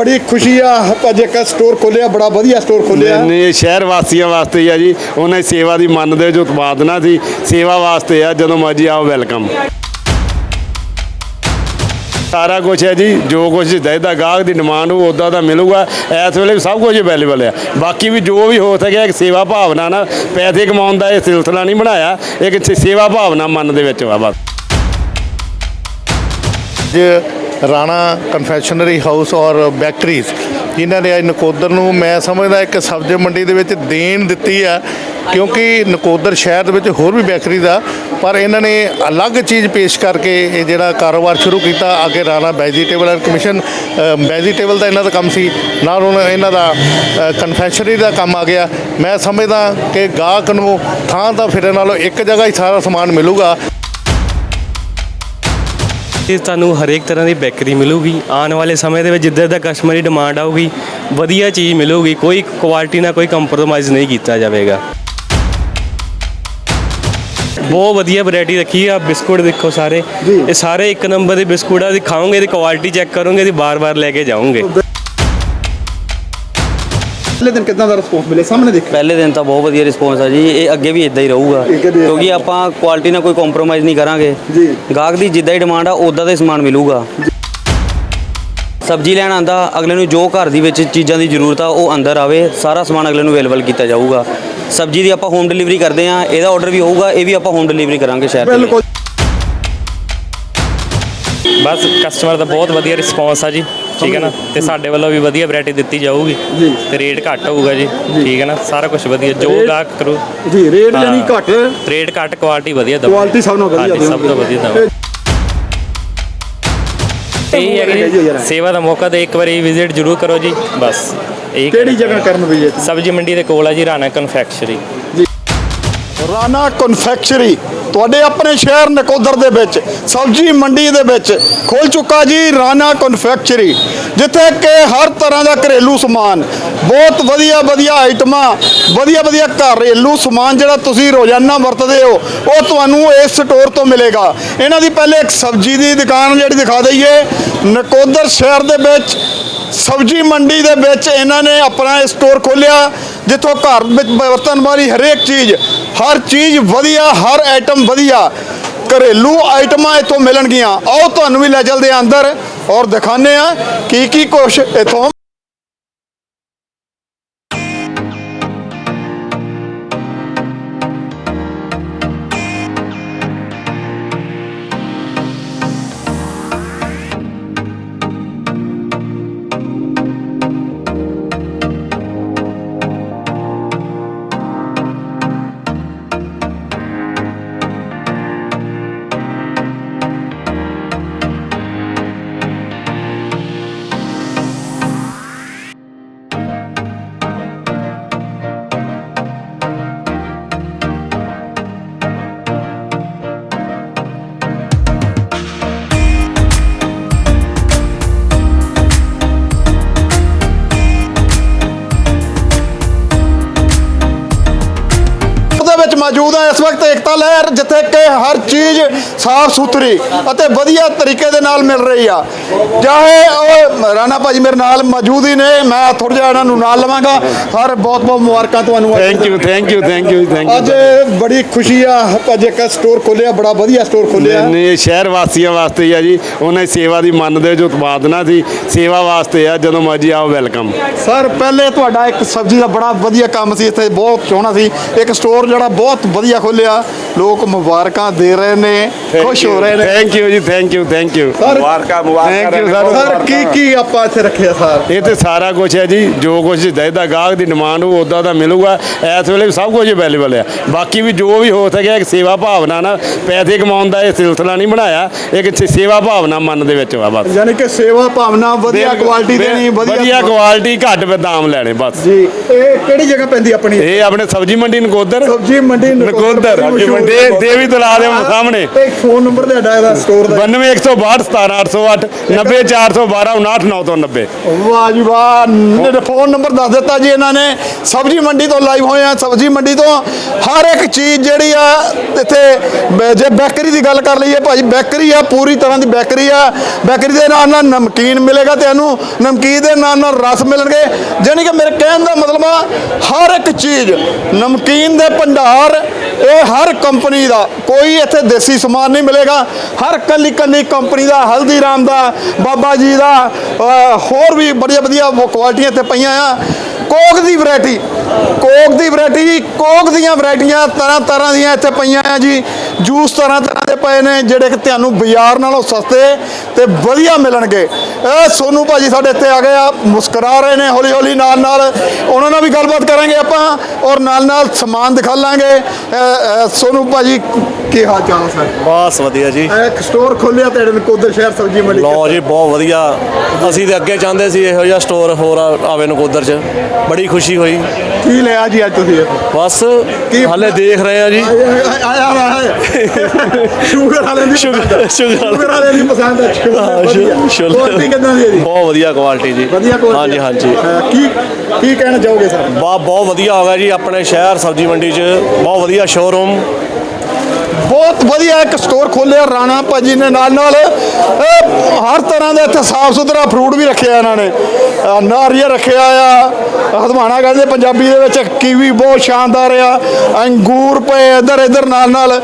ਬੜੀ ਖੁਸ਼ੀ ਆ। ਅੱਜ ਇੱਕ ਸਟੋਰ ਖੋਲਿਆ ਬੜਾ ਵਧੀਆ ਸਟੋਰ ਖੋਲਿਆ ਨਹੀਂ ਇਹ ਸ਼ਹਿਰ ਵਾਸੀਆਂ ਵਾਸਤੇ ਹੀ ਆ ਜੀ। ਉਹਨਾਂ ਦੀ ਸੇਵਾ ਦੀ ਮੰਨਦੇ ਜੋ ਉਤਪਾਦਨਾ ਸੀ ਸੇਵਾ ਵਾਸਤੇ ਆ। ਜਦੋਂ ਮਰਜ਼ੀ ਆਓ ਵੈਲਕਮ ਸਾਰਾ ਕੁਝ ਹੈ ਜੀ ਜੋ ਕੁਝ ਚਾਹੀਦਾ ਗਾਹਕ ਦੀ ਡਿਮਾਂਡ ਉਹ ਉਦਾਂ ਦਾ ਮਿਲੂਗਾ। ਇਸ ਵੇਲੇ ਵੀ ਸਭ ਕੁਝ ਅਵੇਲੇਬਲ ਆ। ਬਾਕੀ ਵੀ ਜੋ ਵੀ ਹੋ ਸਕਿਆ ਇੱਕ ਸੇਵਾ ਭਾਵਨਾ ਨਾਲ ਪੈਸੇ ਕਮਾਉਣ ਦਾ ਇਹ ਸਿਲਸਿਲਾ ਨਹੀਂ ਬਣਾਇਆ। ਇੱਕ ਸੇ- ਸੇਵਾ ਭਾਵਨਾ ਮਨ ਦੇ ਵਿੱਚ ਆ ਬਸ। ਅੱਜ ਰਾਣਾ ਕਨਫੈਕਸ਼ਨਰੀ ਹਾਊਸ ਔਰ ਬੈਕਰੀਜ਼ ਜਿਨ੍ਹਾਂ ਨੇ ਅੱਜ ਨਕੋਦਰ ਨੂੰ ਮੈਂ ਸਮਝਦਾ ਇੱਕ ਸਬਜ਼ੀ ਮੰਡੀ ਦੇ ਵਿੱਚ ਦੇਣ ਦਿੱਤੀ ਆ, ਕਿਉਂਕਿ ਨਕੋਦਰ ਸ਼ਹਿਰ ਦੇ ਵਿੱਚ ਹੋਰ ਵੀ ਬੈਕਰੀਜ਼ ਆ, ਪਰ ਇਹਨਾਂ ਨੇ ਅਲੱਗ ਚੀਜ਼ ਪੇਸ਼ ਕਰਕੇ ਇਹ ਜਿਹੜਾ ਕਾਰੋਬਾਰ ਸ਼ੁਰੂ ਕੀਤਾ, ਅੱਗੇ Rana vegetable and commission vegetable ਦਾ ਇਹਨਾਂ ਦਾ ਕੰਮ ਸੀ, ਨਾਲ ਹੁਣ ਇਹਨਾਂ ਦਾ ਕਨਫੈਕਸ਼ਨਰੀ ਦਾ ਕੰਮ ਆ ਗਿਆ। ਮੈਂ ਸਮਝਦਾ ਕਿ ਗਾਹਕ ਨੂੰ ਥਾਂ ਤਾਂ ਫਿਰਨ ਨਾਲੋਂ ਇੱਕ ਜਗ੍ਹਾ ਹੀ ਸਾਰਾ ਸਮਾਨ ਮਿਲੂਗਾ। ਇਹ ਤੁਹਾਨੂੰ ਹਰੇਕ ਤਰ੍ਹਾਂ ਦੀ ਬੇਕਰੀ ਮਿਲੂਗੀ। ਆਉਣ ਵਾਲੇ ਸਮੇਂ ਦੇ ਵਿੱਚ ਜਿੱਦਾਂ ਦਾ ਕਸਟਮਰੀ ਡਿਮਾਂਡ ਆਊਗੀ ਵਧੀਆ ਚੀਜ਼ ਮਿਲੂਗੀ। ਕੋਈ ਕੁਆਲਿਟੀ ਨਾਲ ਕੋਈ ਕੰਪਰੋਮਾਈਜ਼ ਨਹੀਂ ਕੀਤਾ ਜਾਵੇਗਾ। ਬਹੁਤ ਵਧੀਆ ਵੈਰਾਈਟੀ ਰੱਖੀ ਆ ਬਿਸਕੁਟ ਦੇਖੋ ਸਾਰੇ। ਇਹ ਸਾਰੇ ਇੱਕ ਨੰਬਰ ਦੇ ਬਿਸਕੁਟ ਆ ਦਿਖਾਓਗੇ ਇਹਦੀ ਕੁਆਲਿਟੀ ਚੈੱਕ ਕਰੋਗੇ ਇਹਦੀ ਬਾਰ-ਬਾਰ ਲੈ ਕੇ ਜਾਓਗੇ। ਪਹਿਲੇ ਦਿਨ ਕਿਦਾਂ ਦਾ ਰਿਸਪੌਂਸ ਮਿਲੇ ਸਾਹਮਣੇ ਦੇਖ ਪਹਿਲੇ ਦਿਨ ਤਾਂ ਬਹੁਤ ਵਧੀਆ ਰਿਸਪੌਂਸ ਆ ਜੀ। ਇਹ ਅੱਗੇ ਵੀ ਇਦਾਂ ਹੀ ਰਹੂਗਾ। ਕਿਉਂਕਿ ਆਪਾਂ ਕੁਆਲਿਟੀ ਨਾਲ ਕੋਈ ਕੰਪਰੋਮਾਈਜ਼ ਨਹੀਂ ਕਰਾਂਗੇ। ਜੀ। ਗਾਹਕ ਦੀ ਜਿੱਦਾਂ ਹੀ ਡਿਮਾਂਡ ਆ ਉਦਾਂ ਦਾ ਹੀ ਸਮਾਨ ਮਿਲੂਗਾ। ਸਬਜ਼ੀ ਲੈਣ ਆਂਦਾ ਅਗਲੇ ਨੂੰ ਜੋ ਘਰ ਦੀ ਵਿੱਚ ਚੀਜ਼ਾਂ ਦੀ ਜ਼ਰੂਰਤ ਆ ਉਹ ਅੰਦਰ ਆਵੇ। ਸਾਰਾ ਸਮਾਨ ਅਗਲੇ ਨੂੰ ਅਵੇਲੇਬਲ ਕੀਤਾ ਜਾਊਗਾ। ਸਬਜ਼ੀ ਦੀ ਆਪਾਂ ਹੋਮ ਡਿਲੀਵਰੀ ਕਰਦੇ ਆ ਇਹਦਾ ਆਰਡਰ ਵੀ ਹੋਊਗਾ ਇਹ ਵੀ ਆਪਾਂ ਹੋਮ ਡਿਲੀਵਰੀ ਕਰਾਂਗੇ ਸ਼ਹਿਰ। ਬਿਲਕੁਲ। ਬਸ ਕਸਟਮਰ ਦਾ ਬਹੁਤ ਵਧੀਆ ਰਿਸਪੌਂਸ ਆ ਜੀ। ਠੀਕ ਹੈ ਨਾ? ਤੇ ਸਾਡੇ ਵੱਲੋਂ ਵੀ ਵਧੀਆ ਵੈਰਾਈਟੀ ਦਿੱਤੀ ਜਾਊਗੀ। ਜੀ। ਤੇ ਰੇਟ ਘੱਟ ਹੋਊਗਾ ਜੀ। ਠੀਕ ਹੈ ਨਾ? ਸਾਰਾ ਕੁਝ ਵਧੀਆ। ਜੋ ਰੇਟ- ਗਾਹਕ ਕਰੂ। ਜੀ ਰੇਟ ਹਾਂ। ਯਾਨੀ ਘੱਟ। ਰੇਟ ਘੱਟ ਕੁਆਲਿਟੀ ਵਧੀਆ ਦਊ। ਕੁਆਲਿਟੀ ਸਭ ਨਾਲੋਂ ਵਧੀਆ ਹਾਂਜੀ, ਸਭ ਤੋਂ ਵਧੀਆ ਦਊ। ਇਹ ਹੈ ਜੀ ਕਿ। ਸੇਵਾ ਦਾ ਮੌਕਾ ਤੇ ਇੱਕ ਵਾਰੀ ਵਿਜ਼ਿਟ ਜ਼ਰੂਰ ਕਰੋ ਜੀ। ਬਸ ਇਹ ਕਿਹੜੀ ਜਗ੍ਹਾ ਕਰਨ ਵਿਜੇ ਸਬਜ਼ੀ ਮੰਡੀ ਦੇ ਕੋਲ ਆ ਜੀ ਰਾਣਾ ਕਨਫੈਕਸ਼ਨਰੀ ਰਾਣਾ ਕਨਫੈਕਚਰੀ ਤੁਹਾਡੇ ਆਪਣੇ ਸ਼ਹਿਰ ਨਕੋਦਰ ਦੇ ਵਿੱਚ, ਸਬਜ਼ੀ ਮੰਡੀ ਦੇ ਵਿੱਚ ਖੁੱਲ ਚੁੱਕਾ ਜੀ ਰਾਣਾ ਕਨਫੈਕਚਰੀ ਜਿੱਥੇ ਕਿ ਹਰ ਤਰ੍ਹਾਂ ਦਾ ਘਰੇਲੂ ਸਮਾਨ, ਬਹੁਤ ਵਧੀਆ ਵਧੀਆ ਆਈਟਮਾਂ, ਵਧੀਆ ਵਧੀਆ ਘਰੇਲੂ ਸਮਾਨ ਜਿਹੜਾ ਤੁਸੀਂ ਰੋਜ਼ਾਨਾ ਵਰਤਦੇ ਹੋ, ਉਹ ਤੁਹਾਨੂੰ ਇਸ ਸਟੋਰ ਤੋਂ ਮਿਲੇਗਾ। ਇਹਨਾਂ ਦੀ ਪਹਿਲੇ ਇੱਕ ਸਬਜ਼ੀ ਦੀ ਦੁਕਾਨ ਜਿਹੜੀ ਦਿਖਾ ਦਈਏ, ਨਕੋਦਰ ਸ਼ਹਿਰ ਦੇ ਵਿੱਚ ਸਬਜ਼ੀ ਮੰਡੀ ਦੇ ਵਿੱਚ ਇਹਨਾਂ ਨੇ ਆਪਣਾ ਸਟੋਰ ਖੋਲਿਆ ਜਿੱਥੋਂ ਘਰ ਵਿੱਚ ਵਰਤਣ ਵਾਲੀ ਹਰੇਕ ਚੀਜ਼, ਹਰ ਚੀਜ਼ ਵਧੀਆ, ਹਰ ਆਈਟਮ ਵਧੀਆ। ਘਰੇਲੂ ਆਈਟਮਾਂ ਇੱਥੋਂ ਮਿਲਣਗੀਆਂ। ਆਓ ਤੁਹਾਨੂੰ ਵੀ ਲੈ ਚਲਦੇ ਆ ਅੰਦਰ ਔਰ ਦਿਖਾਣੇ ਆ ਕੀ ਕੀ ਕੁਛ ਇੱਥੋਂ ਦੇ ਵਿੱਚ ਮੌਜੂਦ ਹੈ ਇਸ ਵਕਤ ਏਕਤਾ ਲਹਿਰ ਜਿੱਥੇ ਕਿ ਹਰ ਚੀਜ਼ ਸਾਫ਼ ਸੁਥਰੀ ਅਤੇ ਵਧੀਆ ਤਰੀਕੇ ਦੇ ਨਾਲ ਮਿਲ ਰਹੀ ਆ। ਚਾਹੇ ਉਹ ਰਾਣਾ ਭਾਜੀ ਮੇਰੇ ਨਾਲ ਮੌਜੂਦ ਹੀ ਨੇ ਮੈਂ ਥੋੜਾ ਜਿਹਾ ਇਹਨਾਂ ਨੂੰ ਨਾਲ ਲਵਾਂਗਾ। ਸਰ ਬਹੁਤ ਬਹੁਤ ਮੁਬਾਰਕਾਂ ਤੁਹਾਨੂੰ thank you thank you thank you thank ਅੱਜ ਯੂ ਬੜੀ ਖੁਸ਼ੀ ਆ ਅੱਜ ਇੱਕ ਸਟੋਰ ਖੋਲਿਆ ਬੜਾ ਵਧੀਆ ਸਟੋਰ ਖੋਲਿਆ ਨਹੀਂ ਸ਼ਹਿਰ ਵਾਸੀਆਂ ਵਾਸਤੇ ਹੀ ਆ ਜੀ। ਉਹਨਾਂ ਦੀ ਸੇਵਾ ਦੀ ਮੰਨਦੇ ਜੋ ਉਤਪਾਦਨਾ ਸੀ ਸੇਵਾ ਵਾਸਤੇ ਆ ਜਦੋਂ ਮਰਜ਼ੀ ਆਓ ਵੈਲਕਮ। ਸਰ ਪਹਿਲੇ ਤੁਹਾਡਾ ਇੱਕ ਸਬਜ਼ੀ ਦਾ ਬੜਾ ਵਧੀਆ ਕੰਮ ਸੀ ਇੱਥੇ ਬਹੁਤ ਸੋਹਣਾ ਸੀ। ਇੱਕ ਸਟੋਰ ਜਿਹੜਾ ਬਹੁਤ ਵਧੀਆ ਖੋਲਿਆ Gracias. ਲੋਕ ਮੁਬਾਰਕਾਂ ਦੇ ਰਹੇ ਨੇ ਖੁਸ਼ ਹੋ ਰਹੇ ਨੇ। ਥੈਂਕ ਯੂ ਜੀ ਥੈਂਕ ਯੂ ਥੈਂਕ ਯੂ ਮੁਬਾਰਕਾਂ ਮੁਬਾਰਕਾਂ ਥੈਂਕ ਯੂ ਸਰ। ਕੀ ਕੀ ਆਪਾਂ ਇੱਥੇ ਰੱਖਿਆ ਸਰ? ਇਹ ਤੇ ਸਾਰਾ ਕੁਝ ਹੈ ਜੀ ਜੋ ਕੁਝ ਚਾਹੀਦਾ ਗਾਹਕ ਦੀ ਡਿਮਾਂਡ ਉਹ ਉਦਾਂ ਦਾ ਮਿਲੂਗਾ। ਇਸ ਵੇਲੇ ਵੀ ਸਭ ਕੁਝ ਅਵੇਲੇਬਲ ਆ। ਬਾਕੀ ਵੀ ਜੋ ਵੀ ਹੋ ਸਕਿਆ ਇੱਕ ਸੇਵਾ ਭਾਵਨਾ ਨਾਲ ਪੈਸੇ ਕਮਾਉਣ ਦਾ ਇਹ ਸਿਲਸਿਲਾ ਨਹੀਂ ਬਣਾਇਆ। ਇੱਕ ਸੇਵਾ ਭਾਵਨਾ ਮਨ ਦੇ ਵਿੱਚ ਆ ਬਸ। ਯਾਨੀ ਕਿ ਸੇਵਾ ਭਾਵਨਾ ਵਧੀਆ ਕੁਆਲਿਟੀ ਦੇਣੀ ਵਧੀਆ ਕੁਆਲਿਟੀ ਘੱਟ ਦਾਮ ਲੈਣੇ ਬਸ। ਜੀ ਇਹ ਕਿਹੜੀ ਜਗ੍ਹਾ ਪੈਂਦੀ ਆਪਣੀ? ਇਹ ਆਪਣੇ ਸਬਜ਼ੀ ਮੰਡੀ ਨਕੋਦਰ। ਸਬਜ਼ੀ ਮੰਡੀ ਨਕੋਦਰ ਬੜੀ ਮਸ਼ਹੂਰ ਦੇ ਦੇਵੀ ਤਲਾ ਦੇ ਸਾਹਮਣੇ। ਤੇ ਫੋਨ ਨੰਬਰ ਤੁਹਾਡਾ ਇਹਦਾ ਸਟੋਰ ਦਾ। 9162 17808 90412 59990 ਵਾਹ ਜੀ ਵਾਹ। ਨ- ਫੋਨ ਨੰਬਰ ਦੱਸ ਦਿੱਤਾ ਜੀ ਇਹਨਾਂ ਨੇ। ਸਬਜ਼ੀ ਮੰਡੀ ਤੋਂ ਲਾਈਵ ਹੋਏ ਆ ਸਬਜ਼ੀ ਮੰਡੀ ਤੋਂ ਹਰ ਇੱਕ ਚੀਜ਼ ਜਿਹੜੀ ਆ ਇੱਥੇ ਜੇ ਬੇਕਰੀ ਦੀ ਗੱਲ ਕਰ ਲਈਏ ਭਾਜੀ ਬੇਕਰੀ ਆ ਪੂਰੀ ਤਰ੍ਹਾਂ ਦੀ ਬੇਕਰੀ ਆ। ਬੇਕਰੀ ਦੇ ਨਾਲ ਨਾਲ ਨਮਕੀਨ ਮਿਲੇਗਾ ਤੁਹਾਨੂੰ ਨਮਕੀਨ ਦੇ ਨਾਲ ਨਾਲ ਰਸ ਮਿਲਣਗੇ। ਜਾਣੀ ਕਿ ਮੇਰੇ ਕਹਿਣ ਦਾ ਮਤਲਬ ਆ ਹਰ ਇੱਕ ਚੀਜ਼ ਨਮਕੀਨ ਦੇ ਭੰਡਾਰ ਇਹ ਹਰ ਕੰਪਨੀ ਦਾ, ਕੋਈ ਇੱਥੇ ਦੇਸੀ ਸਮਾਨ ਨਹੀਂ ਮਿਲੇਗਾ। ਹਰ ਕੱਲੀ ਕੱਲੀ ਕੰਪਨੀ ਦਾ, ਹਲਦੀਰਾਮ ਦਾ, ਬਾਬਾ ਜੀ ਦਾ ਹੋਰ ਵੀ ਬੜੀਆਂ ਵਧੀਆ ਕੁਆਲਿਟੀਆਂ ਇੱਥੇ ਪਈਆਂ ਆ। ਕੋਕ ਦੀ ਵੈਰਾਈਟੀ, ਕੋਕ ਦੀ ਵੈਰਾਈਟੀ ਕੋਕ ਦੀਆਂ ਵੈਰਾਈਟੀਆਂ ਤਰ੍ਹਾਂ ਤਰ੍ਹਾਂ ਦੀਆਂ ਇੱਥੇ ਪਈਆਂ ਆ ਜੀ। ਜੂਸ ਤਰ੍ਹਾਂ ਤਰ੍ਹਾਂ ਪਏ ਨੇ ਜਿਹੜੇ ਕਿ ਤੁਹਾਨੂੰ ਬਾਜ਼ਾਰ ਨਾਲੋਂ ਸਸਤੇ ਤੇ ਵਧੀਆ ਮਿਲਣਗੇ। ਇਹ ਸੋਨੂ ਭਾਜੀ ਸਾਡੇ ਇੱਥੇ ਆ ਗਏ ਆ ਮੁਸਕਰਾ ਰਹੇ ਨੇ ਹੌਲੀ ਹੌਲੀ ਨਾਲ ਨਾਲ ਉਹਨਾਂ ਨਾਲ ਵੀ ਗੱਲਬਾਤ ਕਰਾਂਗੇ ਆਪਾਂ ਔਰ ਨਾਲ ਨਾਲ ਸਮਾਨ ਦਿਖਾ ਲਾਂਗੇ। ਸੋਨੂ ਭਾਜੀ ਕੀ ਹਾਲ ਚਾਲ ਸਰ? ਬਸ ਵਧੀਆ ਜੀ। ਇੱਕ ਸਟੋਰ ਖੋਲਿਆ ਤੇ ਨਕੋਦਰ ਸ਼ਹਿਰ ਸਬਜ਼ੀ ਮੰਡੀ ਲਓ ਜੀ ਬਹੁਤ ਵਧੀਆ। ਅਸੀਂ ਤੇ ਅੱਗੇ ਚਾਹੁੰਦੇ ਸੀ ਇਹੋ ਜਿਹਾ ਸਟੋਰ ਹੋਰ ਆਵੇ ਨਕੋਦਰ ਚ। ਬੜੀ ਖੁਸ਼ੀ ਹੋਈ। ਕੀ ਲਿਆ ਜੀ ਅੱਜ ਤੁਸੀਂ? ਬਸ ਹਾਲੇ ਦੇਖ ਰਹੇ ਆ ਜੀ। ਸ਼ੂਗਰ ਵਾਲੇ ਦੀ ਸ਼ੂਗਰ- ਸ਼ੂਗਰ ਵਾਲੇ। ਵਾਲੇ ਦੀ ਪਸੰਦ ਹੈ ਸ਼ੂਗਰ। ਕੁਆਲਿਟੀ ਕਿੰਨਾ ਦੀ ਹੈ ਜੀ? ਬਹੁਤ ਵਧੀਆ ਕੁਆਲਿਟੀ ਜੀ। ਵਧੀਆ ਕੁਆਲਿਟੀ ਹਾਂਜੀ ਹਾਂਜੀ। ਕੀ ਕੀ ਕਹਿਣਾ ਚਾਹੋਗੇ ਸਰ? ਬਾ ਬਹੁਤ ਵਧੀਆ ਹੋ ਗਿਆ ਜੀ ਆਪਣੇ ਸ਼ਹਿਰ ਸਬਜ਼ੀ ਮੰਡੀ ਚ। ਬਹੁਤ ਵਧੀਆ ਸ਼ੋਰੂਮ ਬਹੁਤ ਵਧੀਆ ਇੱਕ ਸਟੋਰ ਖੋਲਿਆ ਰਾਣਾ ਭਾਜੀ ਨੇ ਨਾਲ ਨਾਲ ਹਰ ਤਰ੍ਹਾਂ ਦਾ ਇੱਥੇ ਸਾਫ਼ ਸੁਥਰਾ ਫਰੂਟ ਵੀ ਰੱਖਿਆ ਇਹਨਾਂ ਨੇ। ਨਾਰੀਅਲ ਰੱਖਿਆ ਆ। ਹਦਵਾਣਾ ਕਹਿੰਦੇ ਪੰਜਾਬੀ ਦੇ ਵਿੱਚ ਕੀਵੀ ਬਹੁਤ ਸ਼ਾਨਦਾਰ ਆ। ਅੰਗੂਰ ਪਏ ਇੱਧਰ ਇੱਧਰ ਨਾਲ ਨਾਲ।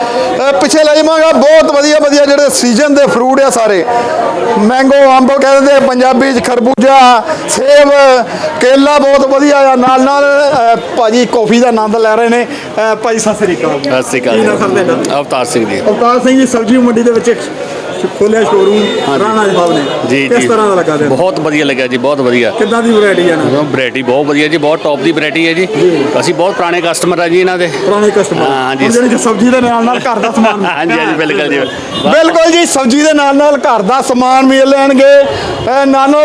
ਪਿੱਛੇ ਲੈ ਜਾਵਾਂਗਾ ਬਹੁਤ ਵਧੀਆ ਵਧੀਆ ਜਿਹੜੇ ਸੀਜ਼ਨ ਦੇ ਫਰੂਟ ਆ ਸਾਰੇ। ਮੈਂਗੋ ਅੰਬ ਕਹਿੰਦੇ ਪੰਜਾਬੀ ਚ ਖਰਬੂਜਾ ਸੇਬ ਕੇਲਾ ਬਹੁਤ ਵਧੀਆ ਆ। ਨਾਲ ਨਾਲ ਭਾਜੀ ਕੌਫੀ ਦਾ ਆਨੰਦ ਲੈ ਰਹੇ ਨੇ। ਭਾਜੀ ਸਤਿ ਸ੍ਰੀ ਅਕਾਲ। ਸਤਿ ਸ਼੍ਰੀ ਅਕਾਲ? ਅਵਤਾਰ ਸਿੰਘ ਜੀ। ਅਵਤਾਰ ਸਿੰਘ ਜੀ ਸਬਜ਼ੀ ਮੰਡੀ ਦੇ ਵਿੱਚ ਖੋਲਿਆ ਸ਼ੋਰੂਮ ਰਾਣਾ ਸਾਹਿਬ ਨੇ। ਜੀ ਕਿਸ ਜੀ। ਤਰ੍ਹਾਂ ਦਾ ਲੱਗਾ ਦੇ ਬਹੁਤ ਵਧੀਆ ਲੱਗਿਆ ਜੀ ਬਹੁਤ ਵਧੀਆ। ਕਿੱਦਾਂ ਦੀ ਵੈਰਾਈਟੀ ਹੈ ਨਾ ਵੈਰਾਈਟੀ ਬਹੁਤ ਵਧੀਆ ਜੀ ਬਹੁਤ ਟੌਪ ਦੀ ਵੈਰਾਈਟੀ ਹੈ ਜੀ। ਅਸੀਂ ਬਹੁਤ ਪੁਰਾਣੇ ਕਸਟਮਰ ਆ ਜੀ ਇਹਨਾਂ ਦੇ। ਪੁਰਾਣੇ ਕਸਟਮਰ ਹਾਂ, ਹਾਂਜੀ। ਜਿਹੜੀ ਕਿ ਸਬਜ਼ੀ ਦੇ ਨਾਲ ਨਾਲ ਘਰ ਦਾ ਸਮਾਨ। ਹਾਂਜੀ ਹਾਂਜੀ ਬਿਲਕੁਲ ਜੀ। ਬਿਲਕੁਲ ਜੀ ਸਬਜ਼ੀ ਦੇ ਨਾਲ ਨਾਲ ਘਰ ਦਾ ਸਮਾਨ ਮਿਲ ਲੈਣਗੇ। ਇਹ ਨਾਨੋ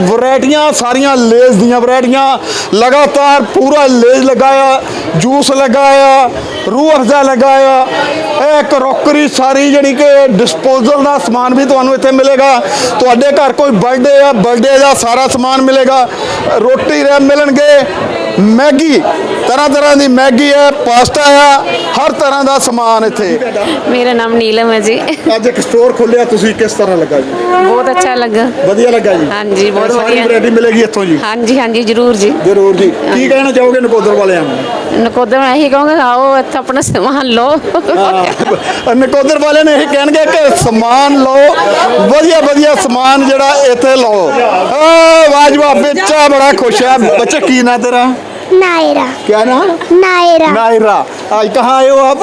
ਵੈਰਾਈਟੀਆਂ ਸਾਰੀਆਂ ਲੇਜ਼ ਦੀਆਂ ਵੈਰਾਈਟੀਆਂ ਲਗਾਤਾਰ ਪੂਰਾ ਲੇਜ਼ ਲਗਾਇਆ ਜੂਸ ਲਗਾਇਆ ਰੂਹ ਅਫਜ਼ਾ ਲਗਾਇਆ। ਇਹ ਕਰੋਕਰੀ ਸਾਰੀ ਜਿਹੜੀ ਕਿ ਡਿਸਪੋਜ਼ਲ ਦਾ ਸਮਾਨ ਵੀ ਤੁਹਾਨੂੰ ਇੱਥੇ ਮਿਲੇਗਾ। ਤੁਹਾਡੇ ਘਰ ਕੋਈ ਬਰਥਡੇ ਆ ਬਰਥਡੇ ਦਾ ਸਾਰਾ ਸਮਾਨ ਮਿਲੇਗਾ। ਰੋਟੀ ਰਹਿ ਮਿਲਣਗੇ। ਮੈਗੀ ਤਰ੍ਹਾਂ ਤਰ੍ਹਾਂ ਦੀ ਮੈਗੀ ਹੈ ਪਾਸਤਾ ਆ ਹਰ ਤਰ੍ਹਾਂ ਦਾ ਸਮਾਨ ਇੱਥੇ। ਮੇਰਾ ਨਾਮ ਨੀਲਮ ਹੈ ਜੀ। ਅੱਜ ਇੱਕ ਸਟੋਰ ਖੋਲਿਆ ਤੁਸੀਂ ਕਿਸ ਤਰ੍ਹਾਂ ਲੱਗਾ ਜੀ? ਬਹੁਤ ਅੱਛਾ ਲੱਗਾ। ਵਧੀਆ ਲੱਗਾ ਜੀ। ਹਾਂਜੀ ਬਹੁਤ ਵਧੀਆ। ਵੈਰਾਈਟੀ ਮਿਲੇਗੀ ਇੱਥੋਂ ਜੀ। ਹਾਂਜੀ ਹਾਂਜੀ ਜ਼ਰੂਰ ਜੀ। ਜ਼ਰੂਰ ਜੀ। ਕੀ ਕਹਿਣਾ ਚਾਹੋਗੇ ਨਕੋਦਰ ਵਾਲਿਆਂ ਨੂੰ? ਨਕੋਦਰ ਮੈਂ ਇਹੀ ਕਹਾਂਗਾ ਆਓ ਇੱਥੇ ਆਪਣਾ ਸਮਾਨ ਲਓ। ਨਕੋਦਰ ਵਾਲਿਆਂ ਨੇ ਇਹ ਕਹਿਣਗੇ ਕਿ ਸਮਾਨ ਲਓ ਵਧੀਆ ਵਧੀਆ ਸਮਾਨ ਜਿਹੜਾ ਇੱਥੇ ਲਓ। ਵਾਹ ਜੀ ਬੱਚਾ ਬੜਾ ਖੁਸ਼ ਹੈ ਬੱਚਾ ਕੀ ਨਾ ਤੇਰਾ? नायरा। क्या नाम? नायरा। नायरा। आज कहाँ आए हो आप?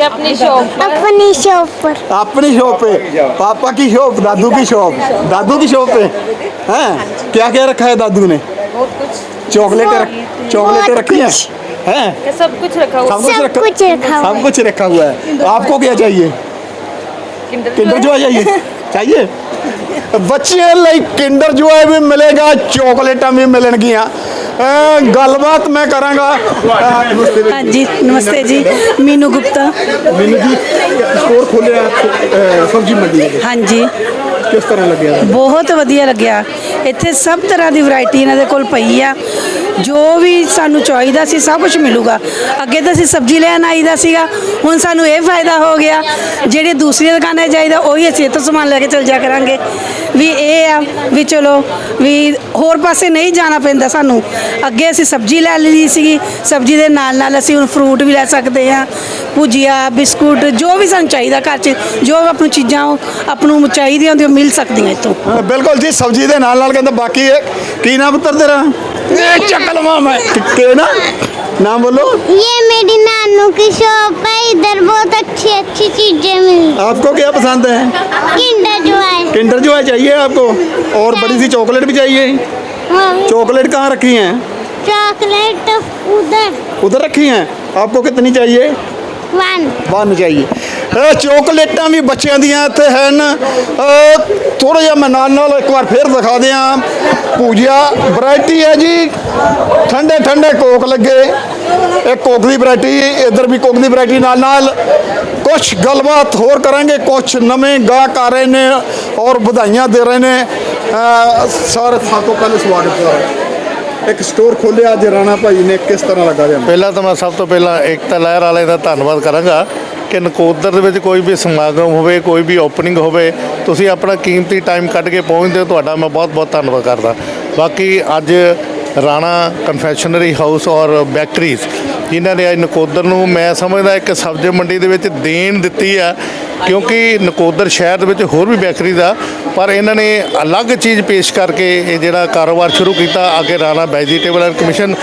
अपनी शॉप अपनी शॉप पर। अपनी शॉप पे। पापा की शॉप दादू की शॉप। दादू की शॉप पे? हैं? क्या क्या रखा है दादू ने? चॉकलेट रख चॉकलेट रखी है? हैं? सब कुछ रखा हुआ सब कुछ रखा, कुछ सब कुछ रखा हुआ है। आपको क्या चाहिए? किंडर जो चाहिए? चाहिए? बच्चे लाइक किंडर जो है भी मिलेगा चॉकलेटा भी मिलेगी हाँ। ਅਹ ਗੱਲਬਾਤ ਮੈਂ ਕਰਾਂਗਾ ਅਹ ਨਮਸਤੇ हाँ जी नमस्ते जी मीनू गुप्ता ਮੈਨੂੰ ਜੀ ਸਟੋਰ ਖੋਲਿਆ ਸਬਜ਼ੀ ਮੰਡੀ ਦੇ हाँ जी ਕਿਸ ਤਰ੍ਹਾਂ ਲੱਗਿਆ ਬਹੁਤ ਵਧੀਆ ਲੱਗਿਆ ਇੱਥੇ ਸਭ ਤਰ੍ਹਾਂ ਦੀ ਵੈਰਾਈਟੀ ਇਹਨਾਂ ਦੇ ਕੋਲ ਪਈ ਆ ਜੋ ਵੀ ਸਾਨੂੰ ਚਾਹੀਦਾ ਸੀ ਸਭ ਕੁਝ ਮਿਲੂਗਾ। ਅੱਗੇ ਤਾਂ ਅਸੀਂ ਸਬਜ਼ੀ ਲੈਣ ਆਈਦਾ ਸੀਗਾ, ਹੁਣ ਸਾਨੂੰ ਇਹ ਫਾਇਦਾ ਹੋ ਗਿਆ। ਜਿਹੜੇ ਦੂਸਰੀਆਂ ਦੁਕਾਨਾਂ 'ਤੇ ਜਾਈਦਾ, ਉਹੀ ਅਸੀਂ ਇੱਥੋਂ ਸਮਾਨ ਲੈ ਕੇ ਚਲ ਜਾ ਕਰਾਂਗੇ। ਵੀ ਇਹ ਆ ਵੀ ਚਲੋ, ਵੀ ਹੋਰ ਪਾਸੇ ਨਹੀਂ ਜਾਣਾ ਪੈਂਦਾ ਸਾਨੂੰ। ਅੱਗੇ ਅਸੀਂ ਸਬਜ਼ੀ ਲੈ ਲਈ ਸੀਗੀ, ਸਬਜ਼ੀ ਦੇ ਨਾਲ ਨਾਲ ਅਸੀਂ ਹੁਣ ਫਰੂਟ ਵੀ ਲੈ ਸਕਦੇ ਹਾਂ। ਭੁਜੀਆ, ਬਿਸਕੁਟ, ਜੋ ਵੀ ਸਾਨੂੰ ਚਾਹੀਦਾ ਘਰ 'ਚ, ਜੋ ਆਪਾਂ ਨੂੰ ਚੀਜ਼ਾਂ ਉਹ ਆਪਾਂ ਨੂੰ ਚਾਹੀਦੀਆਂ ਹੁੰਦੀਆਂ, ਮਿਲ ਸਕਦੀਆਂ ਇੱਥੋਂ। ਬਿਲਕੁਲ ਜੀ, ਸਬਜ਼ੀ ਦੇ ਨਾਲ ਨਾਲ ਕਹਿੰਦਾ ਬਾਕੀ ਇਹ, ਕੀ ਨਾ ਪੁੱਤਰ ਤੇਰਾ? ये चकल माम है के ना? नाम बोलो। ये मेरी नानू की शॉप है इधर बहुत अच्छी अच्छी चीज़ें मिल आपको क्या पसंद है? किंडर जॉय किंडर जॉय चाहिए आपको? और बड़ी सी चॉकलेट भी चाहिए। हाँ। चॉकलेट कहाँ रखी है? चॉकलेट उधर। उधर रखी है? आपको कितनी चाहिए? वन वन चाहिए। ਚੋਕਲੇਟਾਂ ਵੀ ਬੱਚਿਆਂ ਦੀਆਂ ਇੱਥੇ ਹਨ। ਥੋੜਾ ਜਿਹਾ ਮੈਂ ਨਾਲ ਨਾਲ ਇੱਕ ਵਾਰ ਫੇਰ ਦਿਖਾ ਦਿਆਂ। ਪੂਜਿਆ ਵੈਰਾਈਟੀ ਹੈ ਜੀ। ਠੰਡੇ ਠੰਡੇ ਕੋਕ ਲੱਗੇ। ਇਹ ਕੋਕ ਦੀ ਵੈਰਾਈਟੀ ਇੱਧਰ ਵੀ ਕੋਕ ਦੀ ਵੈਰਾਈਟੀ ਨਾਲ ਨਾਲ। ਕੁਝ ਗੱਲਬਾਤ ਹੋਰ ਕਰਾਂਗੇ ਕੁਝ ਨਵੇਂ ਗਾਹਕ ਆ ਰਹੇ ਨੇ ਔਰ ਵਧਾਈਆਂ ਦੇ ਰਹੇ ਨੇ। ਸਰ ਸਭ ਤੋਂ ਪਹਿਲੇ ਸਵਾਗਤ ਹੈ ਇੱਕ ਸਟੋਰ ਖੋਲਿਆ ਅੱਜ ਰਾਣਾ ਭਾਈ ਨੇ ਕਿਸ ਤਰ੍ਹਾਂ ਲੱਗਾ ਜੀ ਪਹਿਲਾਂ ਤਾਂ ਮੈਂ ਸਭ ਤੋਂ ਪਹਿਲਾਂ ਏਕਤਾ ਲਹਿਰ ਵਾਲੇ ਦਾ ਧੰਨਵਾਦ ਕਰਾਂਗਾ। ਕਿ ਨਕੋਦਰ ਦੇ ਵਿੱਚ ਕੋਈ ਵੀ ਸਮਾਗਮ ਹੋਵੇ, ਕੋਈ ਵੀ ਓਪਨਿੰਗ ਹੋਵੇ, ਤੁਸੀਂ ਆਪਣਾ ਕੀਮਤੀ ਟਾਈਮ ਕੱਢ ਕੇ ਪਹੁੰਚਦੇ ਹੋ, ਤੁਹਾਡਾ ਮੈਂ ਬਹੁਤ ਬਹੁਤ ਧੰਨਵਾਦ ਕਰਦਾ। ਬਾਕੀ ਅੱਜ ਰਾਣਾ ਕਨਫੈਕਸ਼ਨਰੀ ਹਾਊਸ ਔਰ ਬੈਕਰੀਜ਼ ਜਿਨ੍ਹਾਂ ਨੇ ਅੱਜ ਨਕੋਦਰ ਨੂੰ ਮੈਂ ਸਮਝਦਾ ਇੱਕ ਸਬਜ਼ੀ ਮੰਡੀ ਦੇ ਵਿੱਚ ਦੇਣ ਦਿੱਤੀ ਆ, ਕਿਉਂਕਿ ਨਕੋਦਰ ਸ਼ਹਿਰ ਦੇ ਵਿੱਚ ਹੋਰ ਵੀ ਬੇਕਰੀ ਦਾ, ਪਰ ਇਹਨਾਂ ਨੇ ਅਲੱਗ ਚੀਜ਼ ਪੇਸ਼ ਕਰਕੇ ਇਹ ਜਿਹੜਾ ਕਾਰੋਬਾਰ ਸ਼ੁਰੂ ਕੀਤਾ, ਅੱਗੇ Rana vegetable and commission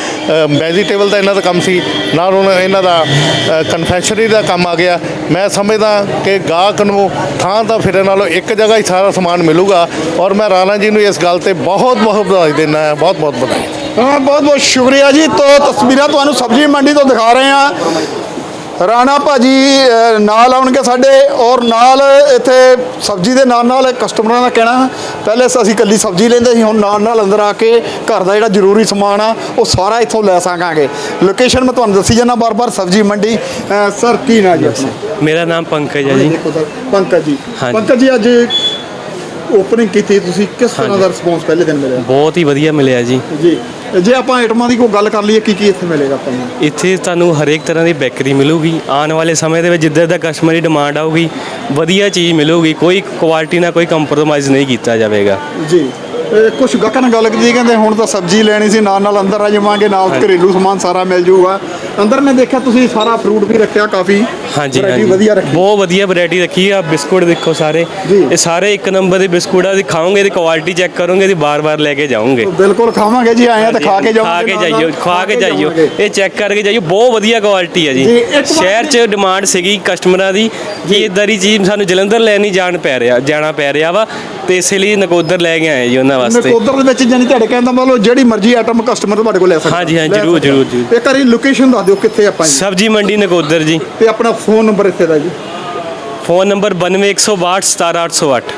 vegetable ਦਾ ਇਹਨਾਂ ਦਾ ਕੰਮ ਸੀ, ਨਾਲ ਹੁਣ ਇਹਨਾਂ ਦਾ ਕਨਫੈਕਸ਼ਨਰੀ ਦਾ ਕੰਮ ਆ ਗਿਆ। ਮੈਂ ਸਮਝਦਾ ਕਿ ਗਾਹਕ ਨੂੰ ਥਾਂ ਤਾਂ ਫਿਰਨ ਨਾਲੋਂ ਇੱਕ ਜਗ੍ਹਾ ਹੀ ਸਾਰਾ ਸਮਾਨ ਮਿਲੂਗਾ, ਔਰ ਮੈਂ ਰਾਣਾ ਜੀ ਨੂੰ ਇਸ ਗੱਲ ਤੇ ਬਹੁਤ ਬਹੁਤ ਵਧਾਈ ਦਿੰਦਾ ਹਾਂ ਬਹੁਤ ਬਹੁਤ ਵਧਾਈ। ਹਾਂ ਬਹੁਤ ਬਹੁਤ ਸ਼ੁਕਰੀਆ ਜੀ। ਤੋਂ ਤਸਵੀਰਾਂ ਤੁਹਾਨੂੰ ਸਬਜ਼ੀ ਮੰਡੀ ਤੋਂ ਦਿਖਾ ਰਹੇ ਹਾਂ। ਰਾਣਾ ਭਾਜੀ ਨਾਲ ਆਉਣਗੇ ਸਾਡੇ ਔਰ ਨਾਲ ਇੱਥੇ ਸਬਜ਼ੀ ਦੇ ਨਾਲ ਨਾਲ ਕਸਟਮਰਾਂ ਦਾ ਕਹਿਣਾ ਪਹਿਲੇ ਅਸੀਂ ਇਕੱਲੀ ਸਬਜ਼ੀ ਲੈਂਦੇ ਸੀ ਹੁਣ ਨਾਲ ਨਾਲ ਅੰਦਰ ਆ ਕੇ ਘਰ ਦਾ ਜਿਹੜਾ ਜ਼ਰੂਰੀ ਸਮਾਨ ਆ ਉਹ ਸਾਰਾ ਇੱਥੋਂ ਲੈ ਸਕਾਂਗੇ। ਲੋਕੇਸ਼ਨ ਮੈਂ ਤੁਹਾਨੂੰ ਦੱਸੀ ਜਾਣਾ ਬਾਰ-ਬਾਰ ਸਬਜ਼ੀ ਮੰਡੀ। ਸਰ ਕੀ ਨਾਂ ਜੀ ਮੇਰਾ ਨਾਮ ਪੰਕਜ ਹੈ ਜੀ। ਪੰਕਜ ਜੀ। ਪੰਕਜ ਜੀ ਅੱਜ ਓਪਨਿੰਗ ਕੀਤੀ ਤੁਸੀਂ ਕਿਸ ਤਰ੍ਹਾਂ ਦਾ ਰਿਸਪੌਂਸ ਪਹਿਲੇ ਦਿਨ ਮਿਲਿਆ? ਬਹੁਤ ਹੀ ਵਧੀਆ ਮਿਲਿਆ ਜੀ। ਜੀ। ਜੇ ਆਪਾਂ ਆਈਟਮਾਂ ਦੀ ਕੋਈ ਗੱਲ ਕਰ ਲਈਏ ਕੀ ਕੀ ਇੱਥੇ ਮਿਲੇਗਾ ਆਪਾਂ ਨੂੰ? ਇੱਥੇ ਤੁਹਾਨੂੰ ਹਰੇਕ ਤਰ੍ਹਾਂ ਦੀ ਬੇਕਰੀ ਮਿਲੂਗੀ। ਆਉਣ ਵਾਲੇ ਸਮੇਂ ਦੇ ਵਿੱਚ ਜਿੱਦਾਂ ਦਾ ਕਸਟਮਰ ਦੀ ਡਿਮਾਂਡ ਆਊਗੀ ਵਧੀਆ ਚੀਜ਼ ਮਿਲੂਗੀ। ਕੋਈ ਕੁਆਲਿਟੀ ਨਾਲ ਕੋਈ ਕੰਪਰੋਮਾਈਜ਼ ਨਹੀਂ ਕੀਤਾ ਜਾਵੇਗਾ। ਜੀ। ਕੁਝ ਨਾਲ ਗੱਲ ਕੀਤੀ ਕਹਿੰਦੇ ਹੁਣ ਤਾਂ ਸਬਜ਼ੀ ਲੈਣੀ ਸੀ ਨਾਲ ਨਾਲ ਅੰਦਰ ਆ ਜਾਵਾਂਗੇ ਨਾਲ ਘਰੇਲੂ ਸਮਾਨ ਸਾਰਾ ਮਿਲ ਜਾਊਗਾ। ਅੰਦਰ ਮੈਂ ਦੇਖਿਆ ਤੁਸੀਂ ਸਾਰਾ ਫਰੂਟ ਵੀ ਰੱਖਿਆ ਕਾਫੀ ਹਾਂਜੀ variety ਹਾਂਜੀ। ਵਧੀਆ ਰੱਖੀ। ਬਹੁਤ ਵਧੀਆ ਵੈਰਾਈਟੀ ਰੱਖੀ ਆ ਬਿਸਕੁਟ ਦੇਖੋ ਸਾਰੇ। ਜੀ। ਇਹ ਸਾਰੇ ਇੱਕ ਨੰਬਰ ਦੇ ਬਿਸਕੁਟ ਆ ਦੀ ਖਾਓਗੇ ਦੀ ਕੁਆਲਿਟੀ ਚੈੱਕ ਕਰੋਗੇ ਦੀ ਬਾਰ-ਬਾਰ ਲੈ ਕੇ ਜਾਓਗੇ। ਬਿਲਕੁਲ ਖਾਵਾਂਗੇ ਜੀ ਆਏ ਆ ਤਾਂ ਖਾ ਕੇ ਖਾ ਜਾਵਾਂਗੇ ਕੇ ਜਾਈਓ ਖਾ ਕੇ ਜਾਈਓ। ਜਾਵਾਂਗੇ। ਇਹ ਚੈੱਕ ਕਰਕੇ ਜਾਈਓ ਬਹੁਤ ਵਧੀਆ ਕੁਆਲਿਟੀ ਹੈ ਜੀ। ਜੀ, ਇੱਕ ਵਾਰ ਸ਼ਹਿਰ 'ਚ ਡਿਮਾਂਡ ਸੀਗੀ ਕਸਟਮਰਾਂ ਦੀ ਕਿ ਇਦਾਂ ਦੀ ਚੀਜ਼ ਸਾਨੂੰ ਜਲੰਧਰ ਲੈ ਨਹੀਂ ਜਾਣ ਪੈ ਰਿਹਾ ਜਾਣਾ ਪੈ ਰਿਹਾ ਵਾ ਤੇ ਇਸ ਲਈ ਨਕੋਦਰ ਲੈ ਕੇ ਆਏ ਜੀ ਉਹਨਾਂ ਵਾਸਤੇ। ਨਕੋਦਰ ਦੇ ਵਿੱਚ ਜਾਨੀ ਤੁਹਾਡੇ ਕਹਿੰਦਾ ਮਤਲਬ ਜਿਹੜੀ ਮਰਜ਼ੀ ਆਈਟਮ ਕਸਟਮਰ ਤੁਹਾਡੇ ਕੋਲ ਲੈ ਸਕਦਾ ਹਾਂਜੀ, ਲੈ ਜ਼ਰੂਰ, ਸਕਦਾ। ਜ਼ਰੂਰ, ਜ਼ਰੂਰ। ਇੱਕ ਵਾਰੀ ਲੋਕੇਸ਼ਨ ਦੱਸ ਦਿਓ ਕਿੱਥੇ ਆਪਾਂ ਜੀ? ਸਬਜੀ ਮੰਡੀ ਨਕੋਦਰ ਜੀ। ਤੇ ਆਪਣਾ ਫੋਨ ਨੰਬਰ ਇੱਥੇ ਦਾ ਜੀ। ਫੋਨ ਨੰਬਰ 9212617808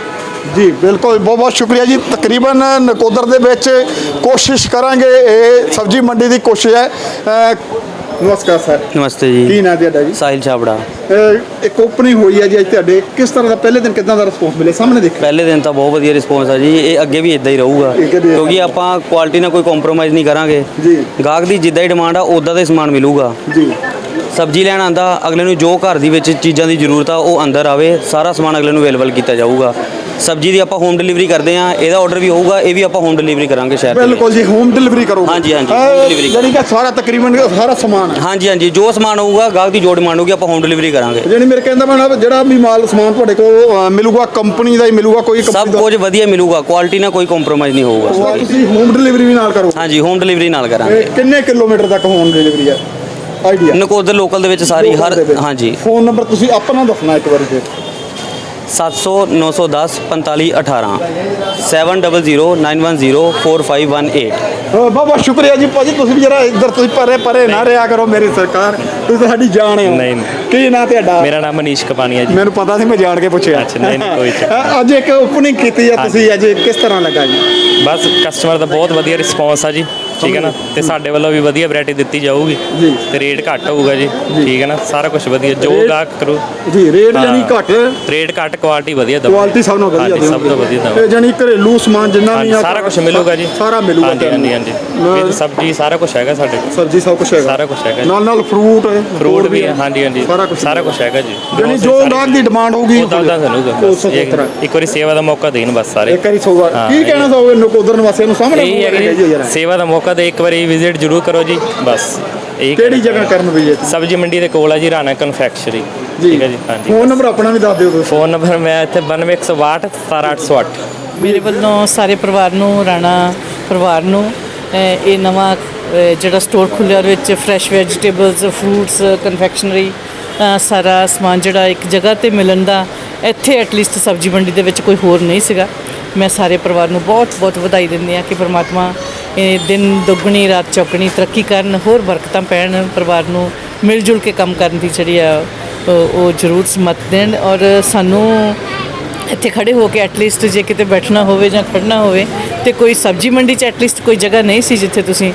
ਜੀ ਬਿਲਕੁਲ ਬਹੁਤ ਬਹੁਤ ਸ਼ੁਕਰੀਆ ਜੀ। ਤਕਰੀਬਨ ਨਕੋਦਰ ਦੇ ਵਿੱਚ ਕੋਸ਼ਿਸ਼ ਕਰਾਂਗੇ ਇਹ ਸਬਜ਼ੀ ਮੰਡੀ ਦੀ ਕੋਸ਼ਿਸ਼ ਹੈ। ਅਹ, ਨਮਸਕਾਰ ਸਰ। ਨਮਸਤੇ ਕੀ ਜੀ ਨਾਂ ਤੁਹਾਡਾ ਜੀ? ਸਾਹਿਲ ਛਾਬੜਾ। ਅਹ, ਇੱਕ ਓਪਨਿੰਗ ਹੋਈ ਹੈ ਜੀ ਅੱਜ ਤੁਹਾਡੇ। ਕਿਸ ਤਰ੍ਹਾਂ ਦਾ ਪਹਿਲੇ ਦਿਨ ਕਿਦਾਂ ਦਾ ਰਿਸਪੌਂਸ ਮਿਲਿਆ? ਸਾਹਮਣੇ ਦੇਖਿਆ। ਪਹਿਲੇ ਦਿਨ ਤਾਂ ਬਹੁਤ ਵਧੀਆ ਰਿਸਪੌਂਸ ਆ ਜੀ। ਇਹ ਅੱਗੇ ਵੀ ਇਦਾਂ ਹੀ ਰਹੂਗਾ। ਅੱਗੇ ਵੀ ਕਿਉਂਕਿ ਆਪਾਂ ਕੁਆਲਿਟੀ ਨਾਲ ਕੋਈ ਕੰਪਰੋਮਾਈਜ਼ ਨਹੀਂ ਕਰਾਂਗੇ। ਜੀ। ਗਾਹਕ ਦੀ ਜਿੱਦਾਂ ਹੀ ਡਿਮਾਂਡ ਆ ਉਦਾਂ ਦਾ ਹੀ ਸਮਾਨ ਮਿਲੂਗਾ। ਜੀ। ਸਬਜ਼ੀ ਲੈਣ ਆਂਦਾ ਅਗਲੇ ਨੂੰ ਜੋ ਘਰ ਦੀ ਵਿੱਚ ਚੀਜ਼ਾਂ ਦੀ ਜ਼ਰੂਰਤ ਆ ਉਹ ਅੰਦਰ ਆਵੇ। ਸਾਰਾ ਸਮਾਨ ਅਗਲੇ ਨੂੰ ਅਵੇਲੇਬਲ ਕੀਤਾ ਜਾਊਗਾ। ਸਬਜ਼ੀ ਦੀ ਆਪਾਂ ਹੋਮ ਡਿਲੀਵਰੀ ਕਰਦੇ ਆ ਇਹਦਾ ਆਰਡਰ ਵੀ ਹੋਊਗਾ ਇਹ ਵੀ ਆਪਾਂ ਹੋਮ ਡਿਲੀਵਰੀ ਕਰਾਂਗੇ ਸ਼ਹਿਰ ਦੇ। ਬਿਲਕੁਲ ਜੀ ਹੋਮ ਡਿਲੀਵਰੀ ਕਰੋਗੇ। ਹਾਂਜੀ, ਹਾਂਜੀ, delivery। ਜਾਣੀ ਕਿ ਸਾਰਾ ਤਕਰੀਬਨ ਸਾਰਾ ਸਮਾਨ ਹੈ। ਹਾਂਜੀ ਹਾਂਜੀ ਜੋ ਸਮਾਨ ਹੋਊਗਾ ਗਾਹਕ ਦੀ ਜੋ ਡਿਮਾਂਡ ਹੋਊਗੀ ਆਪਾਂ ਹੋਮ ਡਿਲੀਵਰੀ ਕਰਾਂਗੇ। ਜਾਣੀ ਮੇਰੇ ਕਹਿੰਦਾ ਮੈਂ ਜਿਹੜਾ ਵੀ ਮਾਲ ਸਮਾਨ ਤੁਹਾਡੇ ਕੋਲ ਮਿਲੂਗਾ ਕੰਪਨੀ ਦਾ ਹੀ ਮਿਲੂਗਾ ਕੋਈ ਸਭ ਕੁਝ ਵਧੀਆ ਮਿਲੂਗਾ ਕੁਆਲਿਟੀ ਨਾਲ ਕੋਈ ਕੰਪਰੋਮਾਈਜ਼ ਨਹੀਂ ਹੋਊਗਾ। ਤੁਸੀਂ ਹੋਮ ਡਿਲੀਵਰੀ ਵੀ ਨਾਲ ਕਰੋਗੇ ਹਾਂਜੀ ਹੋਮ ਡਿਲੀਵਰੀ ਨਾਲ ਕਰਾਂਗੇ। ਕਿੰਨੇ ਕਿਲੋਮੀਟਰ ਤੱਕ ਹੋਮ ਡਿਲੀਵਰੀ ਹੈ? ਆਈਡੀਆ ਨਕੋਦਰ ਲੋਕਲ ਦੇ ਵਿੱਚ ਸਾਰੀ ਹਰ ਹਾਂਜੀ। ਫੋਨ ਨੰਬਰ ਤੁਸੀਂ ਆਪਣਾ ਦੱਸਣਾ ਇੱਕ ਵਾਰੀ ਫਿਰ। 700 910 45 18 7009104518 ਬਹੁਤ ਬਹੁਤ ਸ਼ੁਕਰੀਆ ਜੀ। ਭਾਜੀ ਤੁਸੀਂ ਵੀ ਜਰਾ ਇੱਧਰ ਤੁਸੀਂ ਪਰੇ ਪਰੇ ਨਾ ਰਿਹਾ ਕਰੋ ਮੇਰੀ ਸਰਕਾਰ। ਤੁਸੀਂ ਸਾਡੀ ਜਾਣ ਹੋ। ਨਹੀਂ। ਕੀ ਨਾਂ ਤੁਹਾਡਾ? ਮੇਰਾ ਨਾਮ ਮਨੀਸ਼ ਕਪਾਨੀਆ ਜੀ। ਮੈਨੂੰ ਪਤਾ ਸੀ ਮੈਂ ਜਾਣ ਕੇ ਪੁੱਛਿਆ। ਅੱਛਾ, ਨਹੀਂ, ਨਹੀਂ, ਕੋਈ ਅੱਜ ਇੱਕ ਓਪਨਿੰਗ ਕੀਤੀ ਹੈ ਤੁਸੀਂ ਅੱਜ। ਕਿਸ ਤਰ੍ਹਾਂ ਲੱਗਾ ਜੀ? ਬਸ ਕਸਟਮਰ ਦਾ ਬਹੁਤ ਵਧੀਆ ਰਿਸਪੌਂਸ ਆ ਜੀ। ਠੀਕ ਹੈ ਨਾ? ਤੇ ਸਾਡੇ ਵੱਲੋਂ ਵੀ ਵਧੀਆ ਵੈਰਾਈਟੀ ਦਿੱਤੀ ਜਾਊਗੀ। ਜੀ। ਤੇ ਰੇਟ ਘੱਟ ਹੋਊਗਾ ਜੀ। ਠੀਕ ਹੈ ਨਾ? ਸਾਰਾ ਕੁਝ ਵਧੀਆ। ਜੋ ਗਾਹਕ ਕਰੂ। ਜੀ ਰੇਟ। ਜਾਨੀ ਘੱਟ। ਰੇਟ ਘੱਟ ਕੁਆਲਿਟੀ ਵਧੀਆ ਦਊ ਕੁਆਲਿਟੀ ਸਭ ਨਾਲੋਂ ਵਧੀਆ ਸਭ ਤੋਂ ਵਧੀਆ ਤੇ ਜਾਨੀ ਘਰੇਲੂ ਸਮਾਨ ਜਿੰਨਾ ਵੀ ਆ ਸਾਰਾ ਕੁਝ ਮਿਲੂਗਾ ਜੀ। ਸਾਰਾ ਮਿਲੂਗਾ ਹਾਂਜੀ ਹਾਂਜੀ ਹਾਂਜੀ। ਸਬਜ਼ੀ ਸਾਰਾ ਕੁਝ ਹੈਗਾ ਸਾਡੇ ਕੋਲ। ਸਬਜ਼ੀ ਸਭ ਕੁਝ ਹੈਗਾ। ਸਾਰਾ ਕੁਝ ਹੈਗਾ। ਨਾਲ ਨਾਲ ਫਰੂਟ ਫਰੂਟ ਵੀ ਹੈ। ਹਾਂਜੀ ਹਾਂਜੀ। ਸਾਰਾ ਕੁਝ ਹੈਗਾ। ਜੀ। ਜਾਨੀ ਜੋ ਗਾਹਕ ਦੀ ਡਿਮਾਂਡ ਹੋਊਗੀ ਉਹ ਬਸ ਸਭ ਇੱਕ- ਵਾਰੀ ਸੇਵਾ ਦਾ ਮੌਕਾ ਦੇਣ ਬਸ ਸਾਰੇ। ਇੱਕ ਵਾਰੀ ਸੋਵਾ ਕੀ ਕਹਿਣਾ ਚਾਹੋਗੇ ਨਕੋਦਰ ਨਿਵਾਸੀਆਂ ਨੂੰ? ਸਾਹਮਣੇ ਸੇਵਾ ਦਾ ਮੌਕਾ ਤੇ ਇੱਕ ਵਾਰੀ ਵਿਜ਼ਿਟ ਜ਼ਰੂਰ ਕਰੋ ਜੀ ਬਸ ਇਹ ਕਿਹੜੀ ਜਗ੍ਹਾ ਕਰਨ ਵੀ ਹੈ ਸਬਜ਼ੀ ਮੰਡੀ ਦੇ ਕੋਲ ਆ ਜੀ ਰਾਣਾ ਕਨਫੈਕਸ਼ਨਰੀ ਠੀਕ ਹੈ ਜੀ ਹਾਂਜੀ। ਫੋਨ ਨੰਬਰ ਆਪਣਾ ਵੀ ਦੱਸ ਦਿਓ ਤੁਸੀਂ। ਫੋਨ ਨੰਬਰ ਮੈਂ ਇੱਥੇ 9262 17808 ਮੇਰੇ ਵੱਲੋਂ ਸਾਰੇ ਪਰਿਵਾਰ ਨੂੰ ਰਾਣਾ ਪਰਿਵਾਰ ਨੂੰ ਅਹ, ਇਹ ਨਵਾਂ ਅਹ, ਜਿਹੜਾ ਸਟੋਰ ਖੁੱਲਿਆ ਉਹਦੇ ਵਿੱਚ ਫਰੈਸ਼ ਵੈਜੀਟੇਬਲਸ ਫਰੂਟਸ ਕਨਫੈਕਸ਼ਨਰੀ ਸਾਰਾ ਸਮਾਨ ਜਿਹੜਾ ਇੱਕ ਜਗ੍ਹਾ ਤੇ ਮਿਲਣ ਦਾ ਇੱਥੇ ਐਟਲੀਸਟ ਸਬਜ਼ੀ ਮੰਡੀ ਦੇ ਵਿੱਚ ਕੋਈ ਹੋਰ ਨਹੀਂ ਸੀਗਾ। ਮੈਂ ਸਾਰੇ ਪਰਿਵਾਰ ਨੂੰ ਬਹੁਤ ਬਹੁਤ ਵਧਾਈ ਦਿੰਦੀ ਹਾਂ ਕਿ ਪ੍ਰਮਾਤਮਾ ਇਹ ਦਿਨ ਦੁੱਗਣੀ, ਰਾਤ ਚੌਗਣੀ, ਤਰੱਕੀ ਕਰਨ, ਹੋਰ ਬਰਕਤਾਂ ਪੈਣ, ਪਰਿਵਾਰ ਨੂੰ ਮਿਲ ਜੁਲ ਕੇ ਕੰਮ ਕਰਨ ਦੀ ਜਿਹੜੀ ਆ ਉਹ ਜ਼ਰੂਰ ਸਮਤ ਦੇਣ ਔਰ ਸਾਨੂੰ ਇੱਥੇ ਖੜੇ ਹੋ ਕੇ ਐਟਲੀਸਟ ਜੇ ਕਿਤੇ ਬੈਠਣਾ ਹੋਵੇ ਜਾਂ ਖੜਨਾ ਹੋਵੇ ਤੇ ਕੋਈ ਸਬਜ਼ੀ ਮੰਡੀ 'ਚ ਐਟਲੀਸਟ ਕੋਈ ਜਗ੍ਹਾ ਨਹੀਂ ਸੀ ਜਿੱਥੇ ਤੁਸੀਂ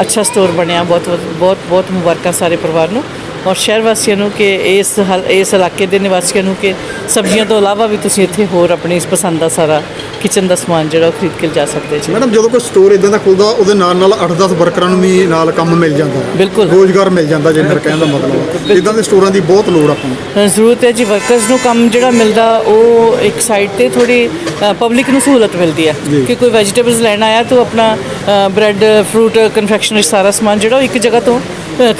ਅੱਛਾ ਸਟੋਰ ਬਣਿਆ। ਬਹੁਤ ਬਹੁਤ ਬਹੁਤ ਮੁਬਾਰਕਾਂ ਸਾਰੇ ਪਰਿਵਾਰ ਨੂੰ ਔਰ ਸ਼ਹਿਰ ਵਾਸੀਆਂ ਨੂੰ ਕਿ ਇਸ ਹਲ- ਇਸ ਇਲਾਕੇ ਦੇ ਨਿਵਾਸੀਆਂ ਨੂੰ ਕਿ ਸਬਜ਼ੀਆਂ ਤੋਂ ਇਲਾਵਾ ਵੀ ਤੁਸੀਂ ਇੱਥੇ ਹੋਰ ਆਪਣੀ ਇਸ ਪਸੰਦ ਦਾ ਸਾਰਾ ਕਿਚਨ ਦਾ ਸਮਾਨ ਜਿਹੜਾ ਉਹ ਖਰੀਦ ਕੇ ਜਾ ਸਕਦੇ ਜੀ। ਮੈਡਮ ਜਦੋਂ ਕੋਈ ਸਟੋਰ ਇਦਾਂ ਦਾ ਖੁੱਲਦਾ ਉਹਦੇ ਨਾਲ ਨਾਲ 8-10 ਵਰਕਰਾਂ ਨੂੰ ਵੀ ਨਾਲ ਕੰਮ ਮਿਲ ਜਾਂਦਾ। ਬਿਲਕੁਲ। ਰੋਜ਼ਗਾਰ ਮਿਲ ਜਾਂਦਾ ਜੇ ਮੇਰੇ ਕਹਿਣ ਦਾ ਮਤਲਬ ਇਦਾਂ ਦੇ ਸਟੋਰਾਂ ਦੀ ਬਹੁਤ ਲੋੜ ਆਪਾਂ ਨੂੰ। ਜ਼ਰੂਰਤ ਹੈ ਜੀ ਵਰਕਰਸ ਨੂੰ ਕੰਮ ਜਿਹੜਾ ਮਿਲਦਾ ਉਹ ਇੱਕ ਸਾਈਡ ਤੇ ਥੋੜੀ ਪਬਲਿਕ ਨੂੰ ਸਹੂਲਤ ਮਿਲਦੀ ਹੈ ਕਿ ਕੋਈ ਵੈਜੀਟੇਬਲਸ ਲੈਣ ਆਇਆ ਤਾਂ ਆਪਣਾ ਬ੍ਰੈਡ ਫਰੂਟ ਕਨਫੈਕਸ਼ਨਰੀ ਸਾਰਾ ਸਮਾਨ ਜਿਹੜਾ ਉਹ ਇੱਕ ਜਗ੍ਹਾ ਤੋਂ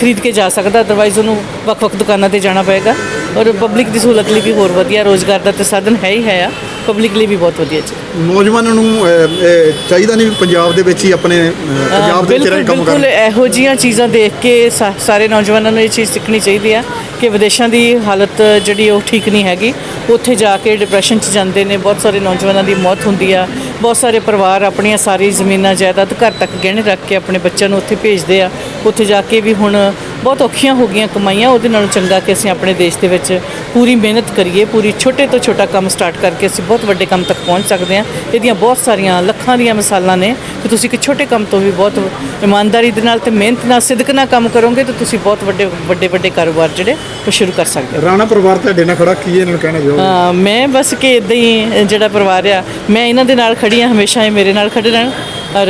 ਖਰੀਦ ਕੇ ਜਾ ਸਕਦਾ ਅਦਰਵਾਈਜ਼ ਉਹਨੂੰ ਵੱਖ-ਵੱਖ ਦੁਕਾਨਾਂ ਤੇ ਜਾਣਾ ਪਏਗਾ। ਔਰ ਪਬਲਿਕ ਦੀ ਸਹੂਲਤ ਲਈ ਵੀ ਹੋਰ ਵਧੀਆ ਰੋਜ਼ਗਾਰ ਦਾ ਤੇ ਸਾਧਨ ਹੈ ਹੀ ਹੈ ਆ। ਪਬਲਿਕ ਲਈ ਵੀ ਬਹੁਤ ਵਧੀਆ ਜੀ। ਨੌਜਵਾਨਾਂ ਨੂੰ ਅਹ, ਚਾਹੀਦਾ ਨਹੀਂ ਵੀ ਪੰਜਾਬ ਦੇ ਵਿੱਚ ਹੀ ਆਪਣੇ ਅਹ, ਪੰਜਾਬ ਦੇ ਵਿੱਚ ਰਹਿ ਕੇ ਕੰਮ ਬਿਲਕੁਲ ਕਰਨ। ਇਹੋ ਜੀਆਂ ਚੀਜ਼ਾਂ ਦੇਖ ਕੇ ਸਾ- ਸਾਰੇ ਨੌਜਵਾਨਾਂ ਨੂੰ ਇਹ ਚੀਜ਼ ਸਿੱਖਣੀ ਚਾਹੀਦੀ ਆ ਕਿ ਵਿਦੇਸ਼ਾਂ ਦੀ ਹਾਲਤ ਜਿਹੜੀ ਉਹ ਠੀਕ ਨਹੀਂ ਹੈਗੀ। ਉੱਥੇ ਜਾ ਕੇ ਡਿਪਰੈਸ਼ਨ 'ਚ ਜਾਂਦੇ ਨੇ ਬਹੁਤ ਸਾਰੇ ਨੌਜਵਾਨਾਂ ਦੀ ਮੌਤ ਹੁੰਦੀ ਆ। ਬਹੁਤ ਸਾਰੇ ਪਰਿਵਾਰ ਆਪਣੀਆਂ ਸਾਰੀ ਜ਼ਮੀਨਾਂ ਜਾਇਦਾਦ ਘਰ ਤੱਕ ਗਹਿਣੇ ਰੱਖ ਕੇ ਆਪਣੇ ਬੱਚਿਆਂ ਨੂੰ ਉੱਥੇ ਭੇਜਦੇ ਆ। ਉੱਥੇ ਜਾ ਕੇ ਵੀ ਹੁਣ ਬਹੁਤ ਔਖੀਆਂ ਹੋ ਗਈਆਂ ਕਮਾਈਆਂ ਉਹਦੇ ਨਾਲੋਂ ਚੰਗਾ ਕਿ ਅਸੀਂ ਆਪਣੇ ਦੇਸ਼ ਦੇ ਵਿੱਚ ਪੂਰੀ ਮਿਹਨਤ ਕਰੀਏ ਪੂਰੀ ਛੋਟੇ ਤੋਂ ਛੋਟਾ ਕੰਮ ਸਟਾਰਟ ਕਰਕੇ ਅਸੀਂ ਬਹੁਤ ਵੱਡੇ ਕੰਮ ਤੱਕ ਪਹੁੰਚ ਸਕਦੇ ਹਾਂ। ਇਹਦੀਆਂ ਬਹੁਤ ਸਾਰੀਆਂ ਲੱਖਾਂ ਦੀਆਂ ਮਿਸਾਲਾਂ ਨੇ ਕਿ ਤੁਸੀਂ ਇੱਕ ਛੋਟੇ ਕੰਮ ਤੋਂ ਵੀ ਬਹੁਤ ਇਮਾਨਦਾਰੀ ਦੇ ਨਾਲ ਤੇ ਮਿਹਨਤ ਨਾਲ ਸਿਦਕ ਨਾਲ ਕੰਮ ਕਰੋਗੇ ਤਾਂ ਤੁਸੀਂ ਬਹੁਤ ਵੱਡੇ ਵੱਡੇ ਵੱਡੇ ਕਾਰੋਬਾਰ ਜਿਹੜੇ ਉਹ ਸ਼ੁਰੂ ਕਰ ਸਕਦੇ ਹੋ। ਰਾਣਾ ਪਰਿਵਾਰ ਤੁਹਾਡੇ ਨਾਲ ਖੜਾ ਕੀ ਇਹਨਾਂ ਨੂੰ ਕਹਿਣਾ ਚਾਹੋਗੇ? ਹਾਂ, ਮੈਂ ਬਸ ਕਿ ਇਦਾਂ ਹੀ ਜਿਹੜਾ ਪਰਿਵਾਰ ਆ ਮੈਂ ਇਹਨਾਂ ਦੇ ਨਾਲ ਖੜੀ ਆ ਹਮੇਸ਼ਾ ਇਹ ਮੇਰੇ ਨਾਲ ਖੜੇ ਰਹਿਣ। ਔਰ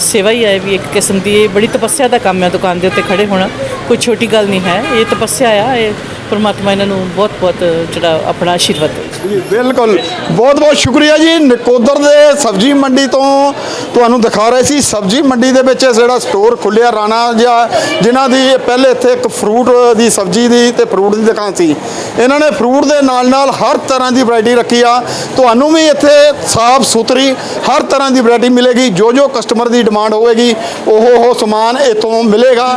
ਸੇਵਾ ਹੀ ਹੈ ਵੀ ਇੱਕ ਕਿਸਮ ਦੀ ਇਹ ਬੜੀ ਤਪੱਸਿਆ ਦਾ ਕੰਮ ਹੈ ਦੁਕਾਨ ਦੇ ਉੱਤੇ ਖੜੇ ਹੋਣਾ। ਕੋਈ ਛੋਟੀ ਗੱਲ ਨਹੀਂ ਹੈ ਇਹ ਤਪੱਸਿਆ ਆ ਇਹ ਪਰਮਾਤਮਾ ਇਹਨਾਂ ਨੂੰ ਬਹੁਤ ਬਹੁਤ ਜਿਹੜਾ ਆਪਣਾ ਆਸ਼ੀਰਵਾਦ ਦੇ ਜੀ ਬਿਲਕੁਲ। ਬਹੁਤ ਬਹੁਤ ਸ਼ੁਕਰੀਆ ਜੀ। ਨਕੋਦਰ ਦੇ ਸਬਜ਼ੀ ਮੰਡੀ ਤੋਂ ਤੁਹਾਨੂੰ ਦਿਖਾ ਰਹੇ ਸੀ। ਸਬਜ਼ੀ ਮੰਡੀ ਦੇ ਵਿੱਚ ਜਿਹੜਾ ਸਟੋਰ ਖੁੱਲਿਆ ਰਾਣਾ ਜਿਹਾ ਜਿਨ੍ਹਾਂ ਦੀ ਪਹਿਲੇ ਇੱਥੇ ਇੱਕ ਫਰੂਟ ਦੀ ਸਬਜ਼ੀ ਦੀ ਤੇ ਫਰੂਟ ਦੀ ਦੁਕਾਨ ਸੀ। ਇਹਨਾਂ ਨੇ ਫਰੂਟ ਦੇ ਨਾਲ ਨਾਲ ਹਰ ਤਰ੍ਹਾਂ ਦੀ ਵੈਰਾਈਟੀ ਰੱਖੀ ਆ। ਤੁਹਾਨੂੰ ਵੀ ਇੱਥੇ ਸਾਫ਼ ਸੁਥਰੀ ਹਰ ਤਰ੍ਹਾਂ ਦੀ ਵੈਰਾਈਟੀ ਮਿਲੇਗੀ। ਜੋ ਜੋ ਕਸਟਮਰ ਦੀ ਡਿਮਾਂਡ ਹੋਵੇਗੀ ਉਹ ਉਹ ਸਮਾਨ ਇੱਥੋਂ ਮਿਲੇਗਾ।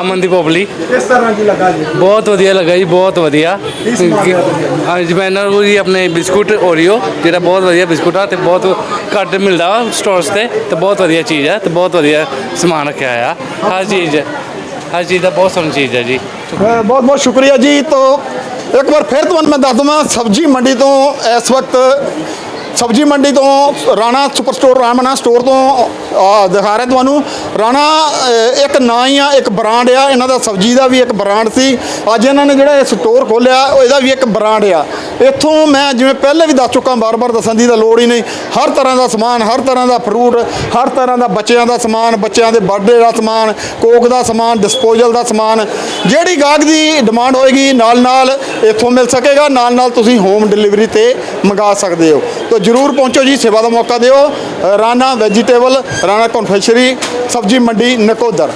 ਅਮਨਦੀਪ ਪੋਪਲੀ ਕਿਸ ਤਰ੍ਹਾਂ ਦੀ ਲੱਗਾ ਜੀ? ਬਹੁਤ ਵਧੀਆ ਲੱਗਾ ਜੀ ਬਹੁਤ ਵਧੀਆ। ਅੱਜ ਮੈਂ ਇਹਨਾਂ ਨੂੰ ਜੀ ਆਪਣੇ ਬਿਸਕੁਟ ਓਰੀਓ ਜਿਹੜਾ ਬਹੁਤ ਵਧੀਆ ਬਿਸਕੁਟ ਆ ਤੇ ਬਹੁਤ ਘੱਟ ਮਿਲਦਾ ਵਾ ਸਟੋਰਸ ਤੇ ਤੇ ਬਹੁਤ ਵਧੀਆ ਚੀਜ਼ ਹੈ ਤੇ ਬਹੁਤ ਵਧੀਆ ਸਮਾਨ ਰੱਖਿਆ ਆ ਹਰ ਚੀਜ਼ ਹਰ ਚੀਜ਼ ਦਾ ਬਹੁਤ ਸੋਹਣੀ ਚੀਜ਼ ਹੈ ਜੀ। ਬਹੁਤ ਬਹੁਤ ਸ਼ੁਕਰੀਆ ਜੀ। ਤੋਂ ਇੱਕ ਵਾਰ ਫਿਰ ਤੁਹਾਨੂੰ ਮੈਂ ਦੱਸ ਦਵਾਂ ਸਬਜੀ ਮੰਡੀ ਤੋਂ ਇਸ ਵਕਤ ਸਬਜੀ ਮੰਡੀ ਤੋਂ, Rana super store Ramna store ਤੋਂ ਦਿਖਾ ਰਹੇ ਤੁਹਾਨੂੰ। ਰਾਣਾ ਇੱਕ ਨਾਂ ਹੀ ਆ, ਇੱਕ ਬ੍ਰਾਂਡ ਆ। ਇਹਨਾਂ ਦਾ ਸਬਜੀ ਦਾ ਵੀ ਇੱਕ ਬ੍ਰਾਂਡ ਸੀ। ਅੱਜ ਇਹਨਾਂ ਨੇ ਜਿਹੜਾ ਇਹ ਸਟੋਰ ਖੋਲਿਆ ਇਹਦਾ ਵੀ ਇੱਕ ਬ੍ਰਾਂਡ ਆ। ਇੱਥੋਂ ਮੈਂ ਜਿਵੇਂ ਪਹਿਲੇ ਵੀ ਦੱਸ ਚੁੱਕਾ, ਬਾਰ-ਬਾਰ ਦੱਸਣ ਦੀ ਤਾਂ ਲੋੜ ਹੀ ਨਹੀਂ। ਹਰ ਤਰ੍ਹਾਂ ਦਾ ਸਮਾਨ, ਹਰ ਤਰ੍ਹਾਂ ਦਾ ਫਰੂਟ ਹਰ ਤਰ੍ਹਾਂ ਦਾ ਬੱਚਿਆਂ ਦਾ ਸਮਾਨ, ਬੱਚਿਆਂ ਦੇ ਬਰਥਡੇ ਦਾ ਸਮਾਨ ਕੋਕ ਦਾ ਸਮਾਨ ਡਿਸਪੋਜ਼ਲ ਦਾ ਸਮਾਨ, ਜਿਹੜੀ ਗਾਹਕ ਦੀ ਡਿਮਾਂਡ ਹੋਏਗੀ ਨਾਲ ਨਾਲ ਇੱਥੋਂ ਮਿਲ ਸਕੇਗਾ ਨਾਲ ਨਾਲ ਤੁਸੀਂ ਹੋਮ ਡਿਲੀਵਰੀ ਤੇ ਮੰਗਾ ਸਕਦੇ ਹੋ। ਤਾਂ ਜਰੂਰ ਪਹੁੰਚੋ ਜੀ, ਸੇਵਾ ਦਾ ਮੌਕਾ ਦਿਓ। ਰਾਣਾ ਵੈਜੀਟੇਬਲ ਰਾਣਾ ਕਨਫੈਕਸ਼ਨਰੀ ਸਬਜੀ ਮੰਡੀ ਨਕੋਦਰ।